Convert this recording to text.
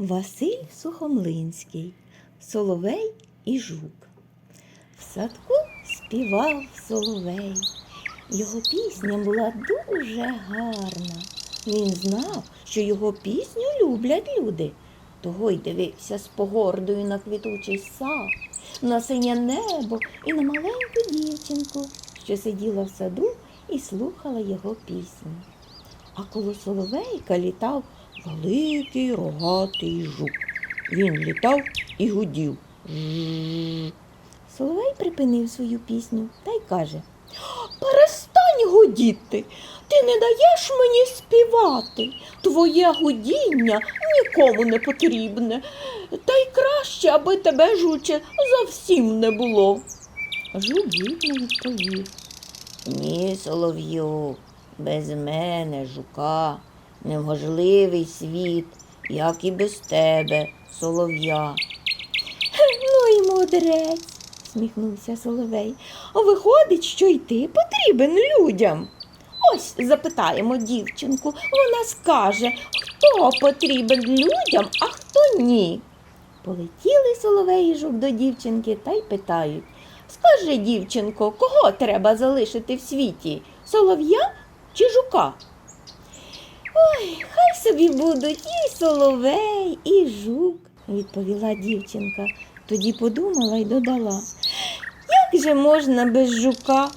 Василь Сухомлинський, Соловей і Жук. В садку співав соловей. Його пісня була дуже гарна. Він знав, що його пісню люблять люди. Того й дивився з погордою на квітучий сад, на синє небо і на маленьку дівчинку, що сиділа в саду і слухала його пісню. А коло соловейка літав великий рогатий жук. Він літав і гудів. Соловей припинив свою пісню та й каже Перестань гудіти, ти не даєш мені співати. Твоє гудіння нікому не потрібне, та й краще, аби тебе, жуче, зовсім не було. Жук гідно відповів. Ні, солов'ю, без мене, жука, неможливий світ, як і без тебе, солов'я. Ну і мудрець, сміхнувся соловей. А Виходить, що й ти потрібен людям. Ось запитаємо дівчинку, вона скаже, хто потрібен людям, а хто ні. Полетіли соловей і жук до дівчинки та й питають Скажи, дівчинко, кого треба залишити в світі? Солов'я чи жука? Ой, хай собі будуть і соловей, і жук, відповіла дівчинка. Тоді подумала й додала. Як же можна без жука?